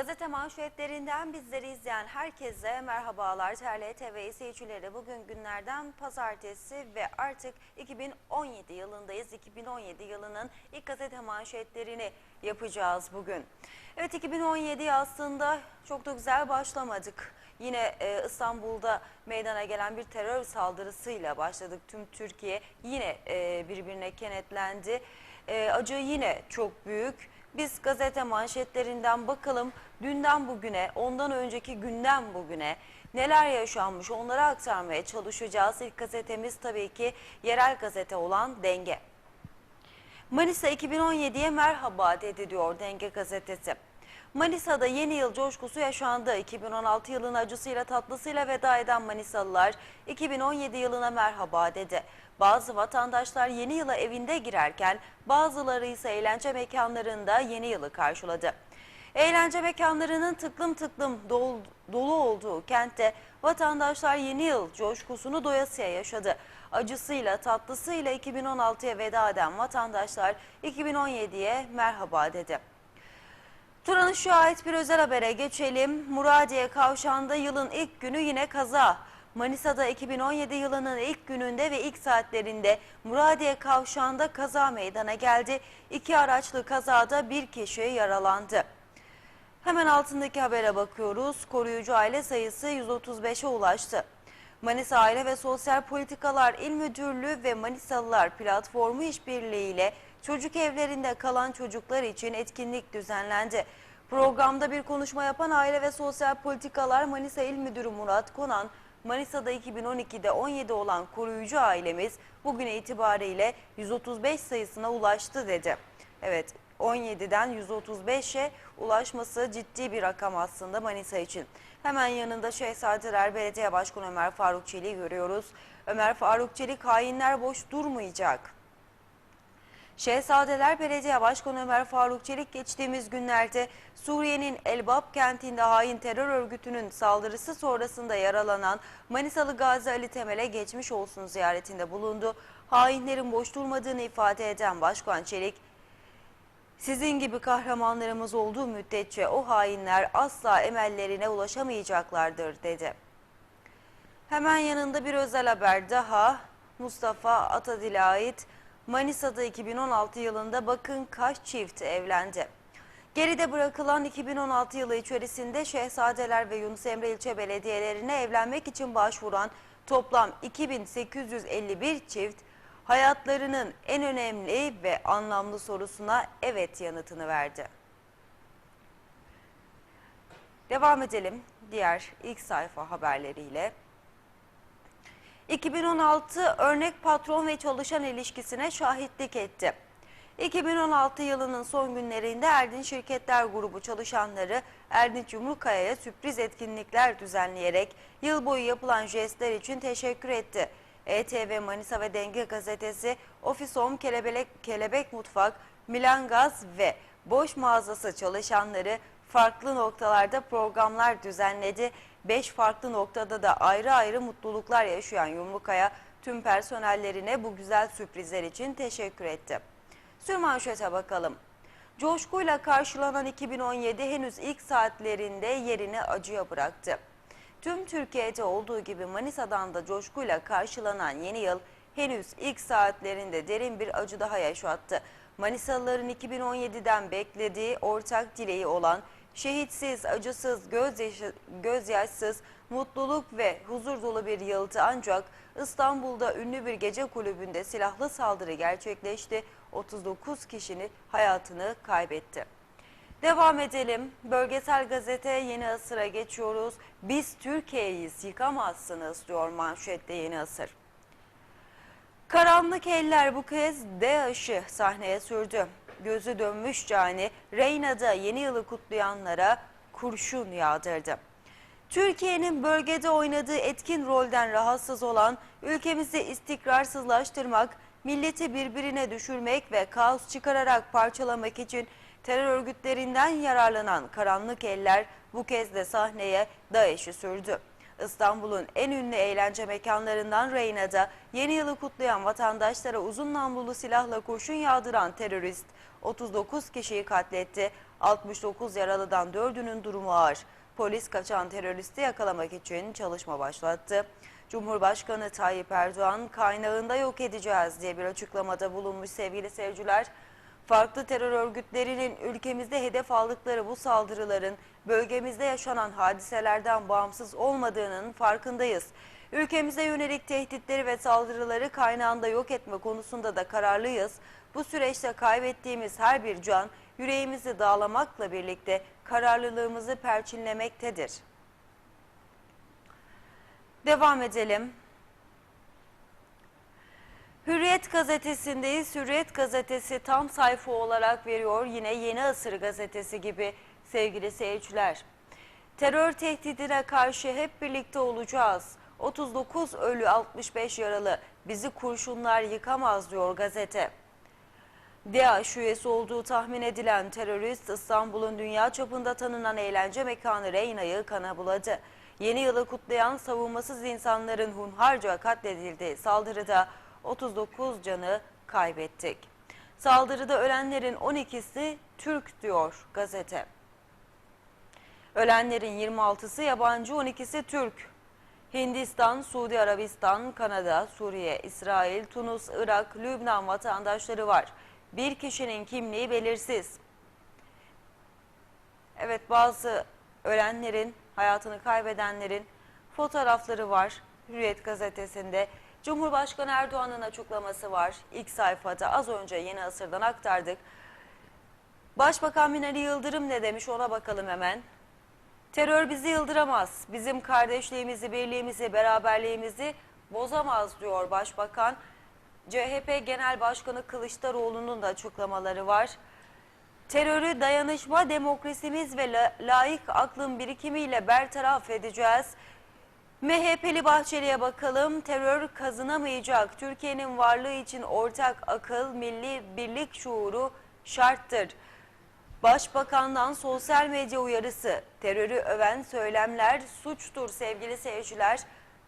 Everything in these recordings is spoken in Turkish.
Gazete manşetlerinden bizleri izleyen herkese merhabalar. TRT TV izleyicileri bugün günlerden pazartesi ve artık 2017 yılındayız. 2017 yılının ilk gazete manşetlerini yapacağız bugün. Evet 2017 aslında çok da güzel başlamadık. Yine e, İstanbul'da meydana gelen bir terör saldırısıyla başladık. Tüm Türkiye yine e, birbirine kenetlendi. E, acı yine çok büyük. Biz gazete manşetlerinden bakalım dünden bugüne, ondan önceki günden bugüne neler yaşanmış onları aktarmaya çalışacağız. İlk gazetemiz tabii ki yerel gazete olan Denge. Manisa 2017'ye merhaba dedi diyor Denge gazetesi. Manisa'da yeni yıl coşkusu yaşandı. 2016 yılın acısıyla tatlısıyla veda eden Manisalılar 2017 yılına merhaba dedi. Bazı vatandaşlar yeni yıla evinde girerken bazıları ise eğlence mekanlarında yeni yılı karşıladı. Eğlence mekanlarının tıklım tıklım dolu, dolu olduğu kentte vatandaşlar yeni yıl coşkusunu doyasıya yaşadı. Acısıyla tatlısıyla 2016'ya veda eden vatandaşlar 2017'ye merhaba dedi. Turan'ın şu ait bir özel habere geçelim. Muradiye Kavşağı'nda yılın ilk günü yine kaza. Manisa'da 2017 yılının ilk gününde ve ilk saatlerinde Muradiye Kavşağı'nda kaza meydana geldi. İki araçlı kazada bir kişi yaralandı. Hemen altındaki habere bakıyoruz. Koruyucu aile sayısı 135'e ulaştı. Manisa Aile ve Sosyal Politikalar İl Müdürlüğü ve Manisalılar Platformu işbirliğiyle çocuk evlerinde kalan çocuklar için etkinlik düzenlendi. Programda bir konuşma yapan Aile ve Sosyal Politikalar Manisa İl Müdürü Murat Konan, Manisa'da 2012'de 17 olan koruyucu ailemiz bugüne itibariyle 135 sayısına ulaştı dedi. Evet 17'den 135'e ulaşması ciddi bir rakam aslında Manisa için. Hemen yanında Şehzadeler Belediye Başkanı Ömer Faruk Çelik'i görüyoruz. Ömer Faruk Çelik hainler boş durmayacak. Şehzadeler Belediye Başkanı Ömer Faruk Çelik geçtiğimiz günlerde Suriye'nin Elbap kentinde hain terör örgütünün saldırısı sonrasında yaralanan Manisalı Gazi Ali Temel'e geçmiş olsun ziyaretinde bulundu. Hainlerin boş durmadığını ifade eden Başkan Çelik, sizin gibi kahramanlarımız olduğu müddetçe o hainler asla emellerine ulaşamayacaklardır dedi. Hemen yanında bir özel haber daha. Mustafa Atadil'e ait Manisa'da 2016 yılında bakın kaç çift evlendi. Geride bırakılan 2016 yılı içerisinde Şehzadeler ve Yunus Emre ilçe belediyelerine evlenmek için başvuran toplam 2851 çift hayatlarının en önemli ve anlamlı sorusuna evet yanıtını verdi. Devam edelim diğer ilk sayfa haberleriyle. 2016 örnek patron ve çalışan ilişkisine şahitlik etti. 2016 yılının son günlerinde Erdin Şirketler Grubu çalışanları Erdinç Yumrukaya'ya sürpriz etkinlikler düzenleyerek yıl boyu yapılan jestler için teşekkür etti. ETV Manisa ve Denge Gazetesi, Ofis Home Kelebek, Kelebek Mutfak, Milan Gaz ve Boş Mağazası çalışanları farklı noktalarda programlar düzenledi. 5 farklı noktada da ayrı ayrı mutluluklar yaşayan Yumrukaya tüm personellerine bu güzel sürprizler için teşekkür etti. Sürmanşete bakalım. Coşkuyla karşılanan 2017 henüz ilk saatlerinde yerini acıya bıraktı. Tüm Türkiye'de olduğu gibi Manisa'dan da coşkuyla karşılanan yeni yıl henüz ilk saatlerinde derin bir acı daha yaşattı. Manisalıların 2017'den beklediği ortak dileği olan şehitsiz, acısız, gözyaşı, gözyaşsız, mutluluk ve huzur dolu bir yıldı ancak İstanbul'da ünlü bir gece kulübünde silahlı saldırı gerçekleşti. 39 kişinin hayatını kaybetti. Devam edelim. Bölgesel gazete Yeni Asır'a geçiyoruz. Biz Türkiye'yiz yıkamazsınız diyor manşette Yeni Asır. Karanlık eller bu kez DAEŞ'ı sahneye sürdü. Gözü dönmüş cani Reyna'da yeni yılı kutlayanlara kurşun yağdırdı. Türkiye'nin bölgede oynadığı etkin rolden rahatsız olan ülkemizi istikrarsızlaştırmak, milleti birbirine düşürmek ve kaos çıkararak parçalamak için terör örgütlerinden yararlanan karanlık eller bu kez de sahneye DAEŞ'i sürdü. İstanbul'un en ünlü eğlence mekanlarından Reyna'da yeni yılı kutlayan vatandaşlara uzun namlulu silahla kurşun yağdıran terörist 39 kişiyi katletti. 69 yaralıdan 4'ünün durumu ağır. Polis kaçan teröristi yakalamak için çalışma başlattı. Cumhurbaşkanı Tayyip Erdoğan kaynağında yok edeceğiz diye bir açıklamada bulunmuş sevgili seyirciler. Farklı terör örgütlerinin ülkemizde hedef aldıkları bu saldırıların bölgemizde yaşanan hadiselerden bağımsız olmadığının farkındayız. Ülkemize yönelik tehditleri ve saldırıları kaynağında yok etme konusunda da kararlıyız. Bu süreçte kaybettiğimiz her bir can yüreğimizi dağlamakla birlikte kararlılığımızı perçinlemektedir. Devam edelim. Hürriyet gazetesindeyiz. Hürriyet gazetesi tam sayfa olarak veriyor. Yine Yeni Asır gazetesi gibi sevgili seyirciler. Terör tehdidine karşı hep birlikte olacağız. 39 ölü 65 yaralı bizi kurşunlar yıkamaz diyor gazete. DAEŞ üyesi olduğu tahmin edilen terörist İstanbul'un dünya çapında tanınan eğlence mekanı Reyna'yı kana buladı. Yeni yılı kutlayan savunmasız insanların hunharca katledildiği saldırıda 39 canı kaybettik. Saldırıda ölenlerin 12'si Türk diyor gazete. Ölenlerin 26'sı yabancı 12'si Türk. Hindistan, Suudi Arabistan, Kanada, Suriye, İsrail, Tunus, Irak, Lübnan vatandaşları var. Bir kişinin kimliği belirsiz. Evet bazı ölenlerin, hayatını kaybedenlerin fotoğrafları var Hürriyet gazetesinde. Cumhurbaşkanı Erdoğan'ın açıklaması var ilk sayfada az önce yeni asırdan aktardık. Başbakan Binali Yıldırım ne demiş ona bakalım hemen. Terör bizi yıldıramaz. Bizim kardeşliğimizi, birliğimizi, beraberliğimizi bozamaz diyor Başbakan. CHP Genel Başkanı Kılıçdaroğlu'nun da açıklamaları var. Terörü dayanışma, demokrasimiz ve la layık aklın birikimiyle bertaraf edeceğiz. MHP'li Bahçeli'ye bakalım. Terör kazınamayacak. Türkiye'nin varlığı için ortak akıl, milli birlik şuuru şarttır. Başbakandan sosyal medya uyarısı. Terörü öven söylemler suçtur sevgili seyirciler.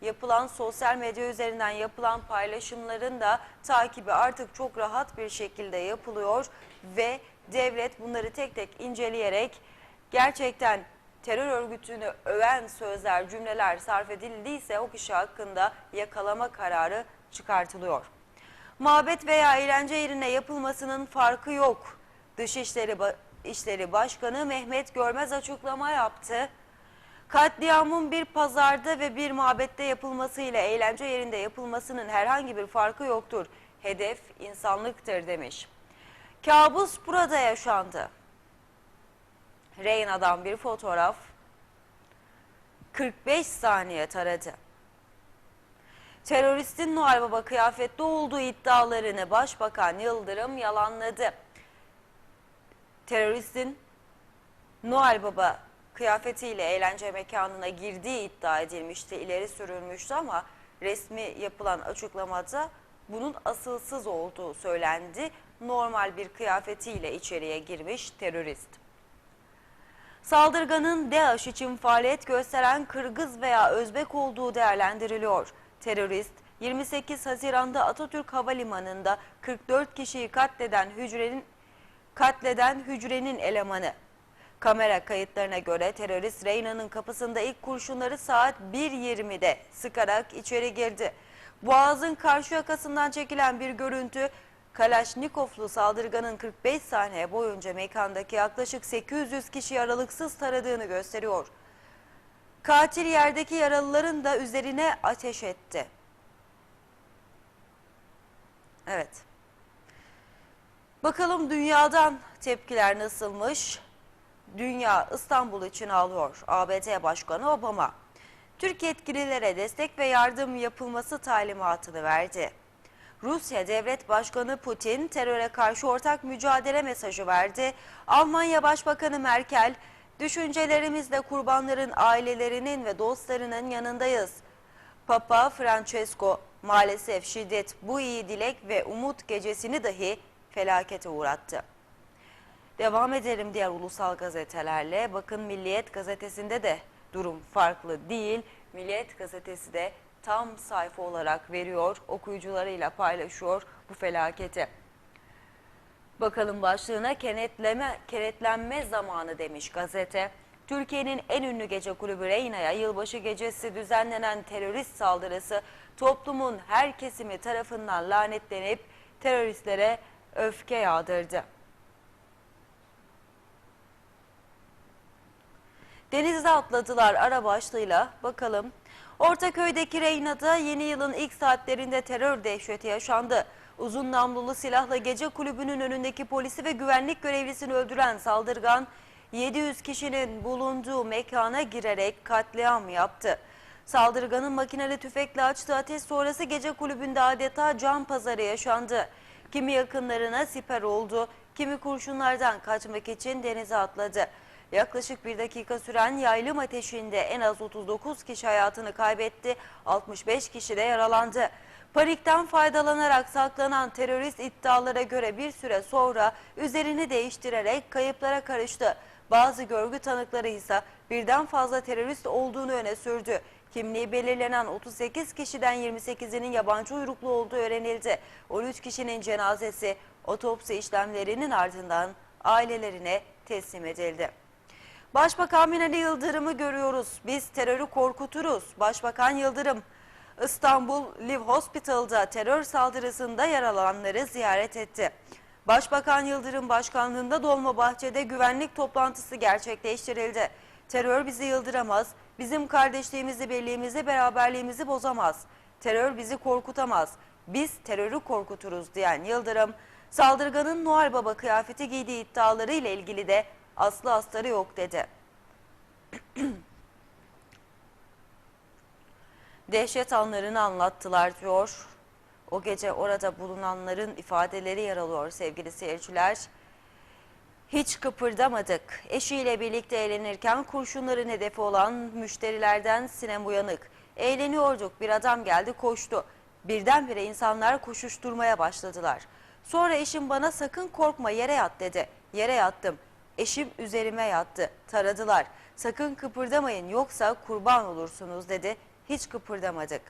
Yapılan sosyal medya üzerinden yapılan paylaşımların da takibi artık çok rahat bir şekilde yapılıyor ve devlet bunları tek tek inceleyerek gerçekten terör örgütünü öven sözler, cümleler sarf edildiyse o kişi hakkında yakalama kararı çıkartılıyor. Mabet veya eğlence yerine yapılmasının farkı yok. Dışişleri Ba- İşleri Başkanı Mehmet Görmez açıklama yaptı. Katliamın bir pazarda ve bir mabette yapılmasıyla eğlence yerinde yapılmasının herhangi bir farkı yoktur. Hedef insanlıktır demiş. Kabus burada yaşandı. Reyna'dan bir fotoğraf 45 saniye taradı. Teröristin Noel Baba kıyafetli olduğu iddialarını Başbakan Yıldırım yalanladı. Teröristin Noel Baba kıyafetiyle eğlence mekanına girdiği iddia edilmişti, ileri sürülmüştü ama resmi yapılan açıklamada bunun asılsız olduğu söylendi. Normal bir kıyafetiyle içeriye girmiş terörist. Saldırganın DAEŞ için faaliyet gösteren Kırgız veya Özbek olduğu değerlendiriliyor. Terörist 28 Haziran'da Atatürk Havalimanı'nda 44 kişiyi katleden hücrenin katleden hücrenin elemanı. Kamera kayıtlarına göre terörist Reyna'nın kapısında ilk kurşunları saat 1.20'de sıkarak içeri girdi. Boğaz'ın karşı yakasından çekilen bir görüntü Kalaşnikovlu saldırganın 45 saniye boyunca mekandaki yaklaşık 800 kişi aralıksız taradığını gösteriyor. Katil yerdeki yaralıların da üzerine ateş etti. Evet. Bakalım dünyadan tepkiler nasılmış? Dünya İstanbul için ağlıyor. ABD Başkanı Obama. Türk yetkililere destek ve yardım yapılması talimatını verdi. Rusya Devlet Başkanı Putin teröre karşı ortak mücadele mesajı verdi. Almanya Başbakanı Merkel, düşüncelerimizle kurbanların ailelerinin ve dostlarının yanındayız. Papa Francesco maalesef şiddet bu iyi dilek ve umut gecesini dahi felakete uğrattı. Devam edelim diğer ulusal gazetelerle. Bakın Milliyet gazetesinde de durum farklı değil. Milliyet gazetesi de tam sayfa olarak veriyor, okuyucularıyla paylaşıyor bu felaketi. Bakalım başlığına kenetleme, kenetlenme zamanı demiş gazete. Türkiye'nin en ünlü gece kulübü Reyna'ya yılbaşı gecesi düzenlenen terörist saldırısı toplumun her kesimi tarafından lanetlenip teröristlere öfke yağdırdı. Denizde atladılar ara başlığıyla bakalım. Ortaköy'deki Reyna'da yeni yılın ilk saatlerinde terör dehşeti yaşandı. Uzun namlulu silahla gece kulübünün önündeki polisi ve güvenlik görevlisini öldüren saldırgan 700 kişinin bulunduğu mekana girerek katliam yaptı. Saldırganın makineli tüfekle açtığı ateş sonrası gece kulübünde adeta can pazarı yaşandı. Kimi yakınlarına siper oldu, kimi kurşunlardan kaçmak için denize atladı. Yaklaşık bir dakika süren yaylım ateşinde en az 39 kişi hayatını kaybetti, 65 kişi de yaralandı. Panikten faydalanarak saklanan terörist iddialara göre bir süre sonra üzerini değiştirerek kayıplara karıştı. Bazı görgü tanıkları ise birden fazla terörist olduğunu öne sürdü. Kimliği belirlenen 38 kişiden 28'inin yabancı uyruklu olduğu öğrenildi. 13 kişinin cenazesi otopsi işlemlerinin ardından ailelerine teslim edildi. Başbakan Binali Yıldırım'ı görüyoruz. Biz terörü korkuturuz. Başbakan Yıldırım İstanbul Live Hospital'da terör saldırısında yaralananları ziyaret etti. Başbakan Yıldırım başkanlığında Dolmabahçe'de güvenlik toplantısı gerçekleştirildi. Terör bizi yıldıramaz, bizim kardeşliğimizi, birliğimizi, beraberliğimizi bozamaz. Terör bizi korkutamaz, biz terörü korkuturuz diyen Yıldırım, saldırganın Noel Baba kıyafeti giydiği iddiaları ile ilgili de aslı astarı yok dedi. Dehşet anlarını anlattılar diyor. O gece orada bulunanların ifadeleri yer alıyor sevgili seyirciler. Hiç kıpırdamadık. Eşiyle birlikte eğlenirken kurşunların hedefi olan müşterilerden Sinem uyanık. Eğleniyorduk bir adam geldi koştu. Birdenbire insanlar koşuşturmaya başladılar. Sonra eşim bana sakın korkma yere yat dedi. Yere yattım. Eşim üzerime yattı. Taradılar. Sakın kıpırdamayın yoksa kurban olursunuz dedi. Hiç kıpırdamadık.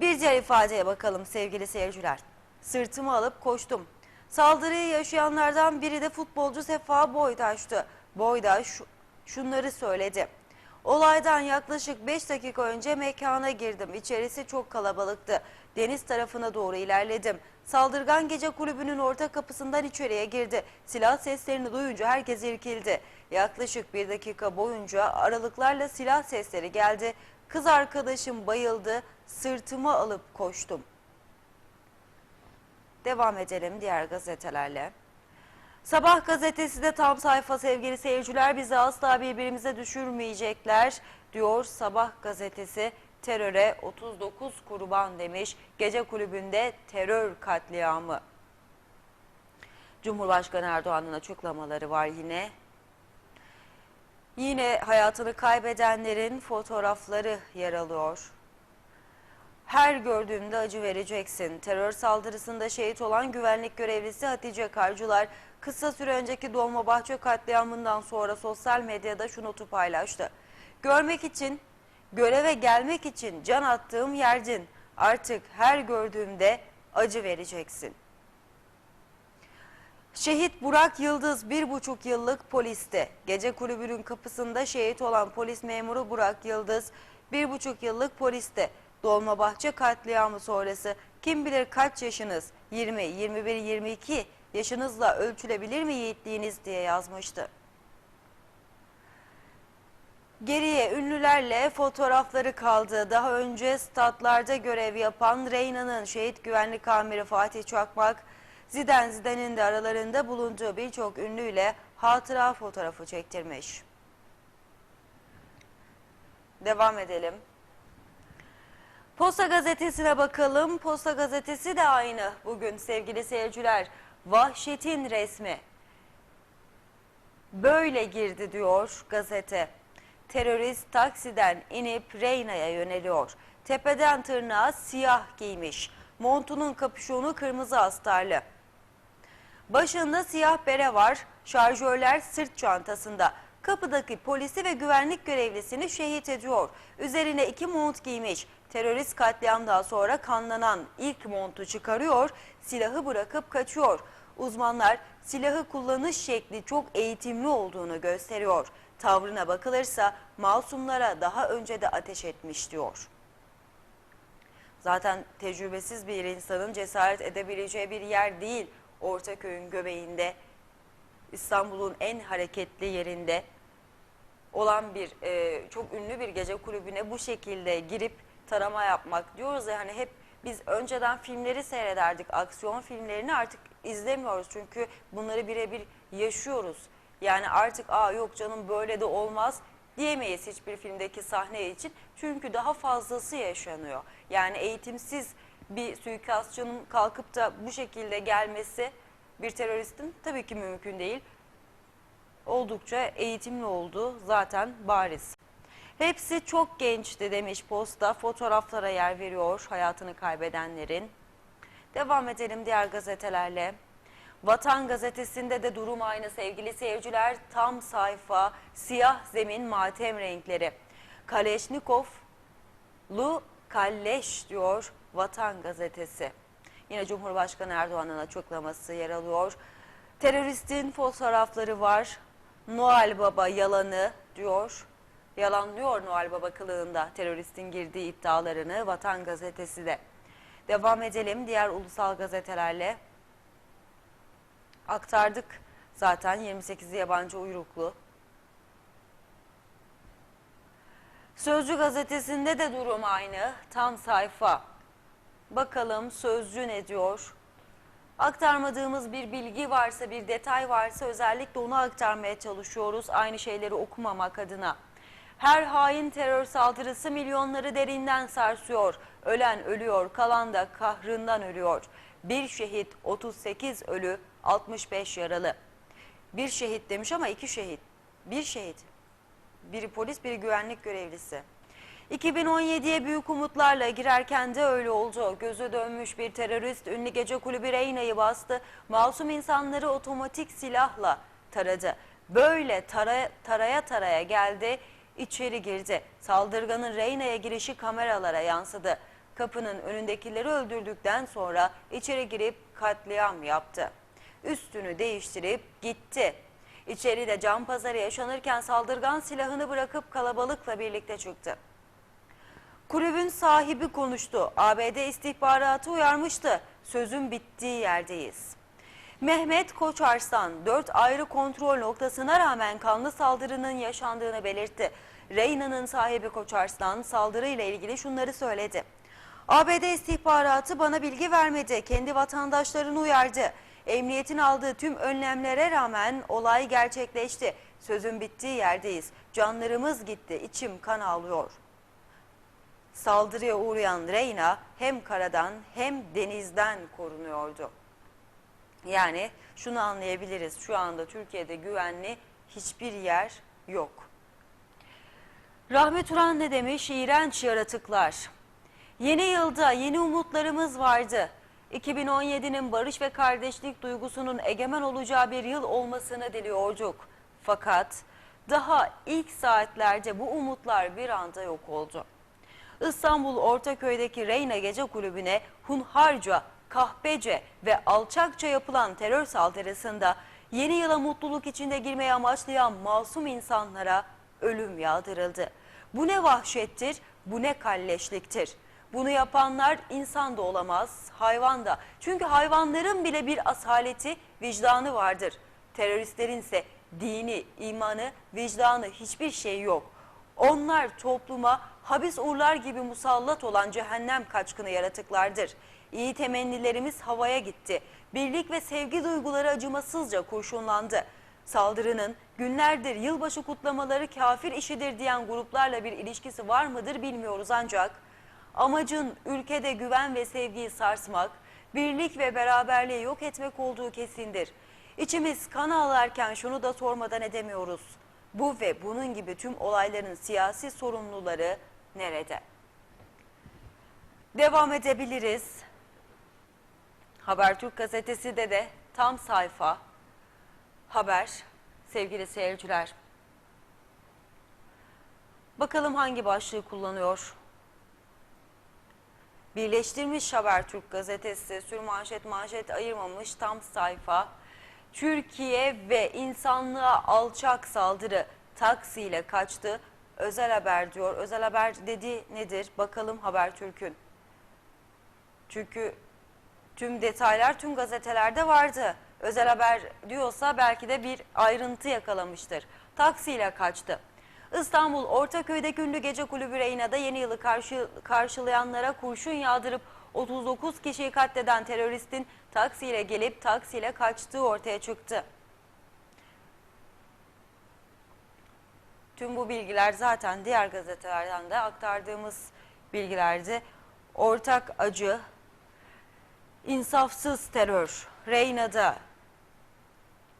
Bir diğer ifadeye bakalım sevgili seyirciler. Sırtımı alıp koştum. Saldırıyı yaşayanlardan biri de futbolcu Sefa Boydaş'tı. Boydaş şunları söyledi. Olaydan yaklaşık 5 dakika önce mekana girdim. İçerisi çok kalabalıktı. Deniz tarafına doğru ilerledim. Saldırgan gece kulübünün orta kapısından içeriye girdi. Silah seslerini duyunca herkes irkildi. Yaklaşık bir dakika boyunca aralıklarla silah sesleri geldi. Kız arkadaşım bayıldı. Sırtımı alıp koştum. Devam edelim diğer gazetelerle. Sabah gazetesi de tam sayfa sevgili seyirciler bizi asla birbirimize düşürmeyecekler diyor Sabah gazetesi teröre 39 kurban demiş gece kulübünde terör katliamı. Cumhurbaşkanı Erdoğan'ın açıklamaları var yine. Yine hayatını kaybedenlerin fotoğrafları yer alıyor. Her gördüğümde acı vereceksin. Terör saldırısında şehit olan güvenlik görevlisi Hatice Karcılar kısa süre önceki Dolmabahçe katliamından sonra sosyal medyada şu notu paylaştı. Görmek için, göreve gelmek için can attığım yerdin. Artık her gördüğümde acı vereceksin. Şehit Burak Yıldız bir buçuk yıllık polisti. Gece kulübünün kapısında şehit olan polis memuru Burak Yıldız bir buçuk yıllık polisti. Dolmabahçe katliamı sonrası kim bilir kaç yaşınız 20, 21, 22 yaşınızla ölçülebilir mi yiğitliğiniz diye yazmıştı. Geriye ünlülerle fotoğrafları kaldı. Daha önce statlarda görev yapan Reyna'nın şehit güvenlik amiri Fatih Çakmak, Ziden Ziden'in de aralarında bulunduğu birçok ünlüyle hatıra fotoğrafı çektirmiş. Devam edelim. Posta gazetesine bakalım. Posta gazetesi de aynı bugün sevgili seyirciler. Vahşetin resmi. Böyle girdi diyor gazete. Terörist taksiden inip Reyna'ya yöneliyor. Tepeden tırnağa siyah giymiş. Montunun kapüşonu kırmızı astarlı. Başında siyah bere var, şarjörler sırt çantasında. Kapıdaki polisi ve güvenlik görevlisini şehit ediyor. Üzerine iki mont giymiş. Terörist katliamdan sonra kanlanan ilk montu çıkarıyor, silahı bırakıp kaçıyor. Uzmanlar silahı kullanış şekli çok eğitimli olduğunu gösteriyor. Tavrına bakılırsa masumlara daha önce de ateş etmiş diyor. Zaten tecrübesiz bir insanın cesaret edebileceği bir yer değil Ortaköy'ün göbeğinde. İstanbul'un en hareketli yerinde olan bir e, çok ünlü bir gece kulübüne bu şekilde girip tarama yapmak diyoruz ya hani hep biz önceden filmleri seyrederdik aksiyon filmlerini artık izlemiyoruz çünkü bunları birebir yaşıyoruz. Yani artık aa yok canım böyle de olmaz diyemeyiz hiçbir filmdeki sahne için çünkü daha fazlası yaşanıyor. Yani eğitimsiz bir suikastçının kalkıp da bu şekilde gelmesi bir teröristin tabii ki mümkün değil oldukça eğitimli olduğu zaten bariz. Hepsi çok gençti demiş posta. Fotoğraflara yer veriyor hayatını kaybedenlerin. Devam edelim diğer gazetelerle. Vatan gazetesinde de durum aynı sevgili seyirciler. Tam sayfa siyah zemin matem renkleri. Kaleşnikov Lu Kalleş diyor Vatan gazetesi. Yine Cumhurbaşkanı Erdoğan'ın açıklaması yer alıyor. Teröristin fotoğrafları var. Noel Baba yalanı diyor. Yalanlıyor Noel Baba kılığında teröristin girdiği iddialarını Vatan Gazetesi de. Devam edelim diğer ulusal gazetelerle. Aktardık zaten 28'i yabancı uyruklu. Sözcü gazetesinde de durum aynı. Tam sayfa. Bakalım Sözcü ne diyor? Aktarmadığımız bir bilgi varsa, bir detay varsa özellikle onu aktarmaya çalışıyoruz. Aynı şeyleri okumamak adına. Her hain terör saldırısı milyonları derinden sarsıyor. Ölen ölüyor, kalan da kahrından ölüyor. Bir şehit, 38 ölü, 65 yaralı. Bir şehit demiş ama iki şehit. Bir şehit. Biri polis, biri güvenlik görevlisi. 2017'ye büyük umutlarla girerken de öyle oldu. Gözü dönmüş bir terörist ünlü gece kulübü Reyna'yı bastı. Masum insanları otomatik silahla taradı. Böyle tara, taraya taraya geldi, içeri girdi. Saldırganın Reyna'ya girişi kameralara yansıdı. Kapının önündekileri öldürdükten sonra içeri girip katliam yaptı. Üstünü değiştirip gitti. İçeride cam pazarı yaşanırken saldırgan silahını bırakıp kalabalıkla birlikte çıktı. Kulübün sahibi konuştu. ABD istihbaratı uyarmıştı. Sözün bittiği yerdeyiz. Mehmet Koçarslan dört ayrı kontrol noktasına rağmen kanlı saldırının yaşandığını belirtti. Reyna'nın sahibi Koçarslan saldırıyla ilgili şunları söyledi. ABD istihbaratı bana bilgi vermedi. Kendi vatandaşlarını uyardı. Emniyetin aldığı tüm önlemlere rağmen olay gerçekleşti. Sözün bittiği yerdeyiz. Canlarımız gitti. İçim kan ağlıyor. Saldırıya uğrayan Reyna hem karadan hem denizden korunuyordu. Yani şunu anlayabiliriz. Şu anda Türkiye'de güvenli hiçbir yer yok. Rahmet Uran ne demiş? İğrenç yaratıklar. Yeni yılda yeni umutlarımız vardı. 2017'nin barış ve kardeşlik duygusunun egemen olacağı bir yıl olmasını diliyorduk. Fakat daha ilk saatlerde bu umutlar bir anda yok oldu. İstanbul Ortaköy'deki Reyna Gece Kulübü'ne hunharca, kahpece ve alçakça yapılan terör saldırısında yeni yıla mutluluk içinde girmeyi amaçlayan masum insanlara ölüm yağdırıldı. Bu ne vahşettir, bu ne kalleşliktir. Bunu yapanlar insan da olamaz, hayvan da. Çünkü hayvanların bile bir asaleti, vicdanı vardır. Teröristlerin ise dini, imanı, vicdanı hiçbir şey yok. Onlar topluma habis uğurlar gibi musallat olan cehennem kaçkını yaratıklardır. İyi temennilerimiz havaya gitti. Birlik ve sevgi duyguları acımasızca kurşunlandı. Saldırının günlerdir yılbaşı kutlamaları kafir işidir diyen gruplarla bir ilişkisi var mıdır bilmiyoruz ancak amacın ülkede güven ve sevgiyi sarsmak, birlik ve beraberliği yok etmek olduğu kesindir. İçimiz kan ağlarken şunu da sormadan edemiyoruz. Bu ve bunun gibi tüm olayların siyasi sorumluları nerede? Devam edebiliriz. Habertürk gazetesi de de tam sayfa haber sevgili seyirciler. Bakalım hangi başlığı kullanıyor? Birleştirmiş Habertürk gazetesi sürmanşet manşet ayırmamış tam sayfa. Türkiye ve insanlığa alçak saldırı taksiyle kaçtı. Özel haber diyor. Özel haber dedi nedir? Bakalım Habertürk'ün. Çünkü tüm detaylar tüm gazetelerde vardı. Özel haber diyorsa belki de bir ayrıntı yakalamıştır. Taksiyle kaçtı. İstanbul Ortaköy'deki ünlü gece kulübü Reyna'da yeni yılı karşı, karşılayanlara kurşun yağdırıp 39 kişiyi katleden teröristin taksiyle gelip taksiyle kaçtığı ortaya çıktı. Tüm bu bilgiler zaten diğer gazetelerden de aktardığımız bilgilerdi. Ortak acı, insafsız terör, Reyna'da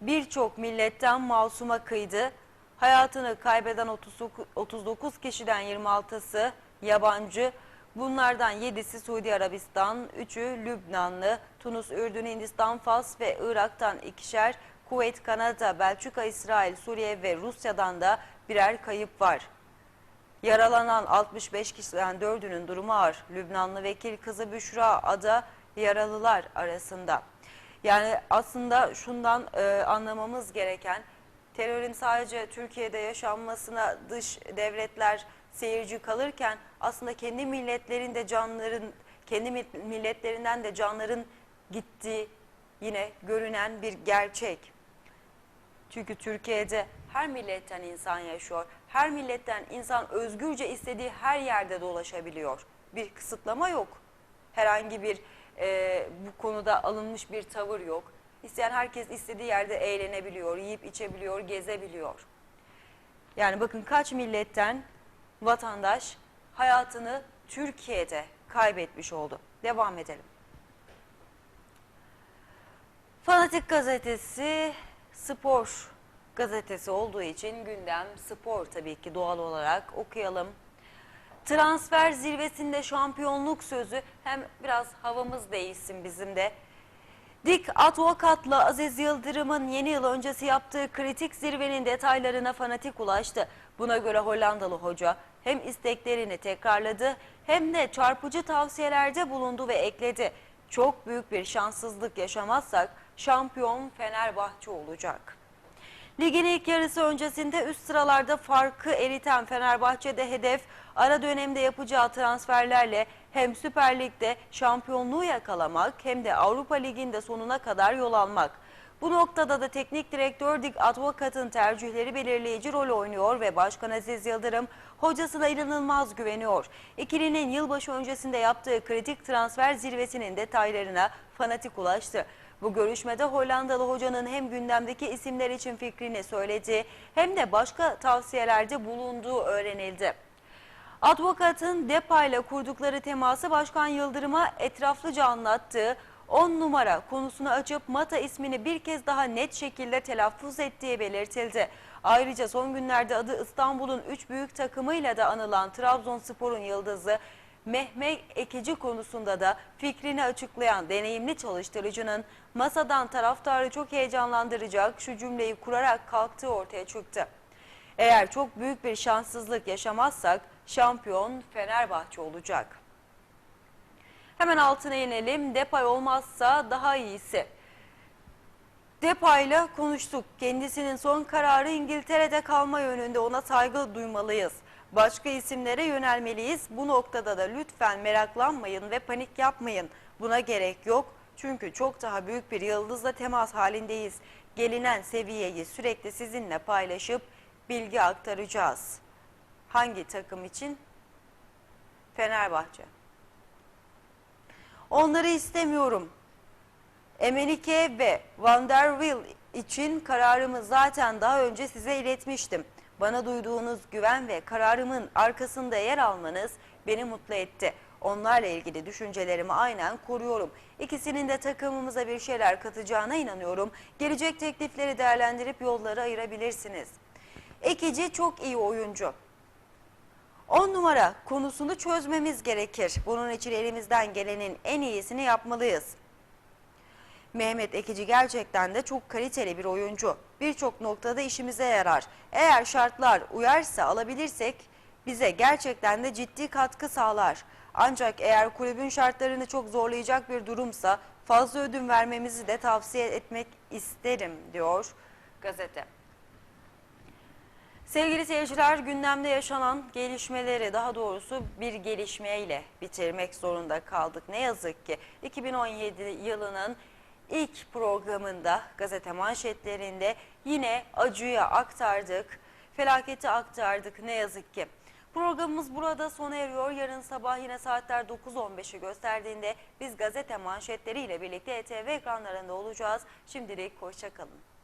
birçok milletten masuma kıydı. Hayatını kaybeden 39 39 kişiden 26'sı yabancı. Bunlardan 7'si Suudi Arabistan, 3'ü Lübnanlı, Tunus, Ürdün, Hindistan, Fas ve Irak'tan ikişer, Kuveyt, Kanada, Belçika, İsrail, Suriye ve Rusya'dan da birer kayıp var. Yaralanan 65 kişiden 4'ünün durumu ağır. Lübnanlı vekil kızı Büşra Ada yaralılar arasında. Yani aslında şundan e, anlamamız gereken terörün sadece Türkiye'de yaşanmasına dış devletler seyirci kalırken aslında kendi milletlerinde canların kendi mi- milletlerinden de canların gittiği yine görünen bir gerçek. Çünkü Türkiye'de her milletten insan yaşıyor. Her milletten insan özgürce istediği her yerde dolaşabiliyor. Bir kısıtlama yok. Herhangi bir e, bu konuda alınmış bir tavır yok. İsteyen herkes istediği yerde eğlenebiliyor, yiyip içebiliyor, gezebiliyor. Yani bakın kaç milletten vatandaş hayatını Türkiye'de kaybetmiş oldu. Devam edelim. Fanatik gazetesi spor gazetesi olduğu için gündem spor tabii ki doğal olarak okuyalım. Transfer zirvesinde şampiyonluk sözü hem biraz havamız değişsin bizim de. Dik Advokat'la Aziz Yıldırım'ın yeni yıl öncesi yaptığı kritik zirvenin detaylarına fanatik ulaştı. Buna göre Hollandalı hoca hem isteklerini tekrarladı hem de çarpıcı tavsiyelerde bulundu ve ekledi. Çok büyük bir şanssızlık yaşamazsak şampiyon Fenerbahçe olacak. Ligin ilk yarısı öncesinde üst sıralarda farkı eriten Fenerbahçe'de hedef ara dönemde yapacağı transferlerle hem Süper Lig'de şampiyonluğu yakalamak hem de Avrupa Ligi'nde sonuna kadar yol almak. Bu noktada da teknik direktör Dik Advokat'ın tercihleri belirleyici rol oynuyor ve Başkan Aziz Yıldırım hocasına inanılmaz güveniyor. İkilinin yılbaşı öncesinde yaptığı kritik transfer zirvesinin detaylarına fanatik ulaştı. Bu görüşmede Hollandalı hocanın hem gündemdeki isimler için fikrini söylediği hem de başka tavsiyelerde bulunduğu öğrenildi. Advokatın DEPA ile kurdukları teması Başkan Yıldırım'a etraflıca anlattığı 10 numara konusunu açıp Mata ismini bir kez daha net şekilde telaffuz ettiği belirtildi. Ayrıca son günlerde adı İstanbul'un 3 büyük takımıyla da anılan Trabzonspor'un yıldızı Mehmet Ekici konusunda da fikrini açıklayan deneyimli çalıştırıcının masadan taraftarı çok heyecanlandıracak şu cümleyi kurarak kalktığı ortaya çıktı. Eğer çok büyük bir şanssızlık yaşamazsak şampiyon Fenerbahçe olacak. Hemen altına inelim. Depay olmazsa daha iyisi. Depay'la konuştuk. Kendisinin son kararı İngiltere'de kalma yönünde ona saygı duymalıyız. Başka isimlere yönelmeliyiz. Bu noktada da lütfen meraklanmayın ve panik yapmayın. Buna gerek yok. Çünkü çok daha büyük bir yıldızla temas halindeyiz. Gelinen seviyeyi sürekli sizinle paylaşıp bilgi aktaracağız. Hangi takım için? Fenerbahçe. Onları istemiyorum. Emenike ve Van için kararımı zaten daha önce size iletmiştim. Bana duyduğunuz güven ve kararımın arkasında yer almanız beni mutlu etti. Onlarla ilgili düşüncelerimi aynen koruyorum. İkisinin de takımımıza bir şeyler katacağına inanıyorum. Gelecek teklifleri değerlendirip yolları ayırabilirsiniz. Ekici çok iyi oyuncu. 10 numara konusunu çözmemiz gerekir. Bunun için elimizden gelenin en iyisini yapmalıyız. Mehmet Ekici gerçekten de çok kaliteli bir oyuncu. Birçok noktada işimize yarar. Eğer şartlar uyarsa alabilirsek bize gerçekten de ciddi katkı sağlar. Ancak eğer kulübün şartlarını çok zorlayacak bir durumsa fazla ödün vermemizi de tavsiye etmek isterim diyor gazete. Sevgili seyirciler gündemde yaşanan gelişmeleri daha doğrusu bir gelişmeyle bitirmek zorunda kaldık. Ne yazık ki 2017 yılının ilk programında gazete manşetlerinde yine acıyı aktardık, felaketi aktardık ne yazık ki. Programımız burada sona eriyor. Yarın sabah yine saatler 9.15'i gösterdiğinde biz gazete manşetleriyle birlikte ETV ekranlarında olacağız. Şimdilik hoşçakalın.